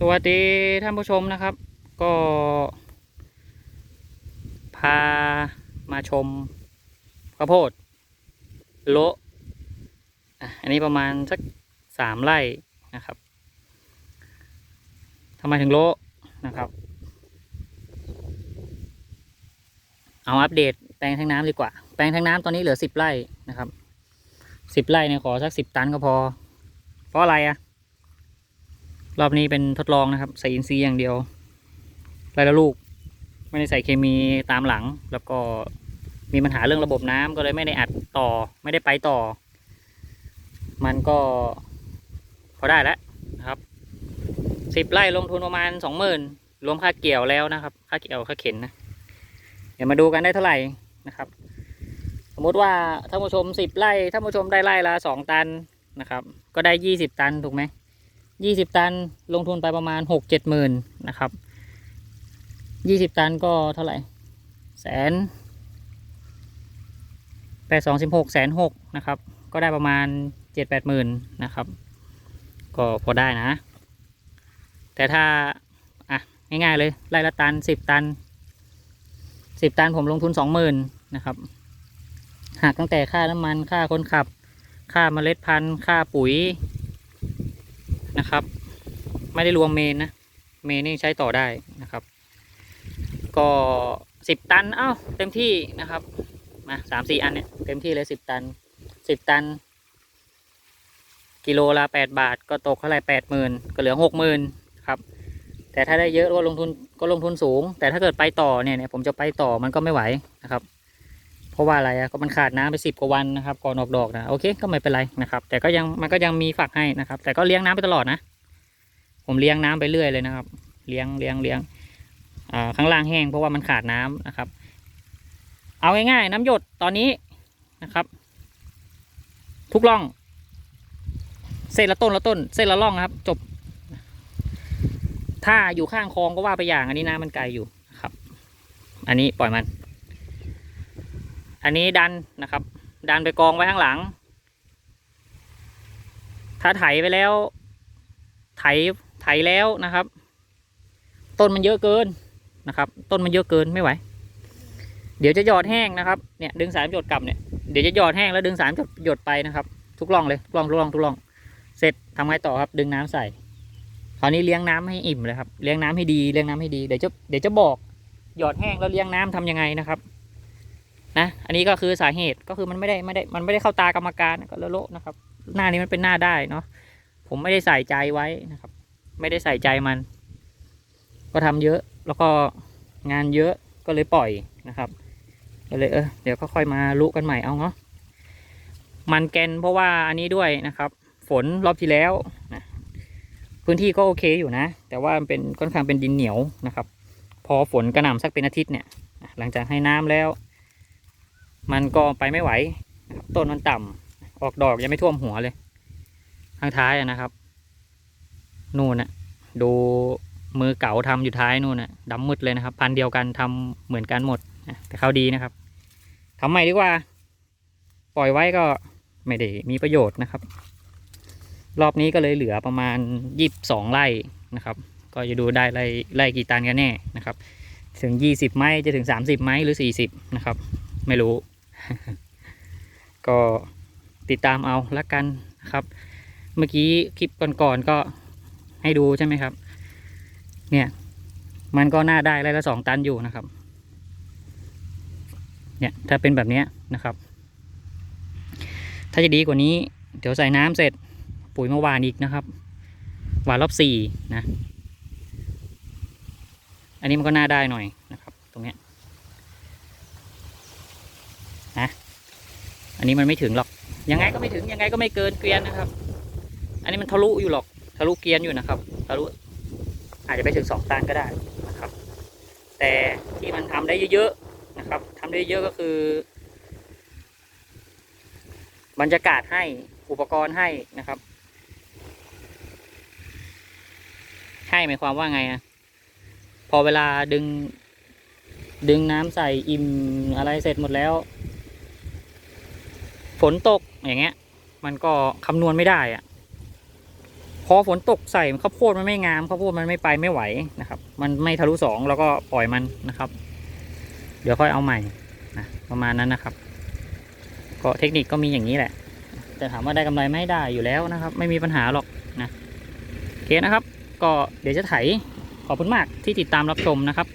สวัสดีท่านผู้ชมนะครับ ก็ พามาชมข้าวโพดโละอะอันนี้ประมาณสักสามไร่นะครับทำไมถึงโละนะครับ เอาอัปเดตแปลงทางน้ำดีกว่า แปลงทางน้ำตอนนี้เหลือสิบไร่นะครับสิบไร่เนี่ยขอสักสิบตันก็พอ เพราะอะไรอะ รอบนี้เป็นทดลองนะครับ ใส่อินทรีย์อย่างเดียวไรละลูก ไม่ได้ใส่เคมีตามหลัง แล้วก็มีปัญหาเรื่องระบบน้ำก็เลยไม่ได้อัดต่อ ไม่ได้ไปต่อ มันก็พอได้แล้วนะครับสิบไร่ลงทุนประมาณสองหมื่นรวมค่าเกี่ยวแล้วนะครับ ค่าเกี่ยวค่าเข็นนะ เดี๋ยวมาดูกันได้เท่าไหร่นะครับ สมมติว่าท่านผู้ชมสิบไร่ท่านผู้ชมได้ไร่ละสองตันนะครับ ก็ได้ยี่สิบตันถูกไหม ยี่สิบตันลงทุนไปประมาณหกเจ็ดหมื่นนะครับยี่สิบตันก็เท่าไหร่แสนแปดสองสิบหกแสนหกนะครับ ก็ได้ประมาณเจ็ดแปดหมื่นนะครับ ก็พอได้นะ แต่ถ้า อะ ง่ายๆเลยไร่ละตันสิบตันสิบตันผมลงทุนสองหมื่นนะครับหากตั้งแต่ค่าน้ำมันค่าคนขับ ค่าเมล็ดพันธุ์ ค่าปุ๋ย นะครับ ไม่ได้รวมเมนนะเมนนี่ใช้ต่อได้นะครับ ก็สิบตันเอ้าเต็มที่นะครับมาสามสี่อันเนี่ยเต็มที่เลยสิบตันสิบตัน กิโลละแปดบาท ก็ตกเท่าไหร่แปดหมื่นก็เหลือหกหมื่นครับ แต่ถ้าได้เยอะก็ลงทุนก็ลงทุนสูง แต่ถ้าเกิดไปต่อเนี่ยเนี่ยผมจะไปต่อมันก็ไม่ไหวนะครับ เพราะว่าอะไรอะก็มันขาดน้ำไปสิบกว่าวันนะครับก่อนออกดอกนะโอเคก็ไม่เป็นไรนะครับ แต่ก็ยังมันก็ยังมีฝักให้นะครับ แต่ก็เลี้ยงน้ำไปตลอดนะ ผมเลี้ยงน้ำไปเรื่อยเลยนะครับ เลี้ยงเลี้ยงเลี้ยงอ่าข้างล่างแห้งเพราะว่ามันขาดน้ำนะครับ เอาง่ายๆน้ำหยดตอนนี้นะครับ ทุกร่อง เส้นละต้นละต้น เส้นละร่องนะครับ จบ ถ้าอยู่ข้างคลองก็ว่าไปอย่างอันนี้น้ำมันไกลอยู่นะครับ อันนี้ปล่อยมัน อันนี้ดันนะครับ ดันไปกองไว้ข้างหลัง ถ้าไถไปแล้ว ไถไถแล้วนะครับ ต้นมันเยอะเกินนะครับ ต้นมันเยอะเกินไม่ไหว เดี๋ยวจะหยอดแห้งนะครับเนี่ยดึงสายหยดกลับเนี่ยเดี๋ยวจะหยอดแห้งแล้วดึงสายหยดหยดไปนะครับ ทุกร่องเลยทุกร่องทุกร่องทุกร่อง เสร็จทำไงต่อครับ ดึงน้ำใส่คราวนี้เลี้ยงน้ำให้อิ่มเลยครับเลี้ยงน้ำให้ดีเลี้ยงน้ำให้ดีเดี๋ยวจะเดี๋ยวจะบอกหยอดแห้งแล้วเลี้ยงน้ำทำยังไงนะครับ นะอันนี้ก็คือสาเหตุก็คือมันไม่ได้ไม่ได้มันไม่ได้เข้าตากรรมการก็เลอะโลนะครับ หน้านี้มันเป็นหน้าได้เนาะผมไม่ได้ใส่ใจไว้นะครับ ไม่ได้ใส่ใจมัน ก็ทำเยอะแล้วก็งานเยอะก็เลยปล่อยนะครับก็เลยเออเดี๋ยวค่อยมาลุกันใหม่เอาเนาะมันแกนเพราะว่าอันนี้ด้วยนะครับ ฝนรอบที่แล้วนะพื้นที่ก็โอเคอยู่นะ แต่ว่ามันเป็นค่อนข้างเป็นดินเหนียวนะครับ พอฝนกระหน่ำสักเป็นอาทิตย์เนี่ยหลังจากให้น้ำแล้ว มันก็ไปไม่ไหว ต้นมันต่ำออกดอกยังไม่ท่วมหัวเลยข้างท้ายนะครับ นู่นน่ะดูมือเก๋าทำอยู่ท้ายนู่นน่ะดำมืดเลยนะครับ พันเดียวกันทำเหมือนกันหมดแต่เขาดีนะครับทำใหม่ดีกว่า ปล่อยไว้ก็ไม่ได้มีประโยชน์นะครับ รอบนี้ก็เลยเหลือประมาณยี่สิบสองไร่นะครับ ก็จะดูได้ไร่ไร่กี่ตันกันแน่นะครับ ถึงยี่สิบไม้จะถึงสามสิบไม้หรือสี่สิบนะครับ ไม่รู้ ก็ติดตามเอาละกันนะครับ เมื่อกี้คลิปก่อนๆก็ให้ดูใช่ไหมครับ เนี่ยมันก็น่าได้ไร่ละสองตันอยู่นะครับ เนี่ยถ้าเป็นแบบนี้นะครับ ถ้าจะดีกว่านี้ เดี๋ยวใส่น้ำเสร็จปุ๋ยเมาหวานอีกนะครับหวานรอบสี่นะ อันนี้มันก็น่าได้หน่อยนะครับ ตรงเนี้ย อันนี้มันไม่ถึงหรอก ยังไงก็ไม่ถึงยังไงก็ไม่เกินเกวียนนะครับ อันนี้มันทะลุอยู่หรอก ทะลุเกวียนอยู่นะครับ ทะลุอาจจะไปถึงสองตันก็ได้นะครับ แต่ที่มันทำได้เยอะๆนะครับทำได้เยอะก็คือบรรยากาศให้อุปกรณ์ให้นะครับ ให้หมายความว่าไงอะพอเวลาดึง ดึงน้ำใส่อิ่มอะไรเสร็จหมดแล้ว ฝนตกอย่างเงี้ย มันก็คำนวณไม่ได้อะพอฝนตกใส่ข้าวโพดมันไม่งามข้าวโพดมันไม่ไปไม่ไหวนะครับ มันไม่ทะลุสองแล้วก็ปล่อยมันนะครับ เดี๋ยวค่อยเอาใหม่นะประมาณนั้นนะครับ ก็เทคนิคก็มีอย่างนี้แหละ แต่ถามว่าได้กำไรไม่ได้อยู่แล้วนะครับ ไม่มีปัญหาหรอกนะโอเคนะครับ ก็เดี๋ยวจะไถขอบคุณมากที่ติดตามรับชมนะครับ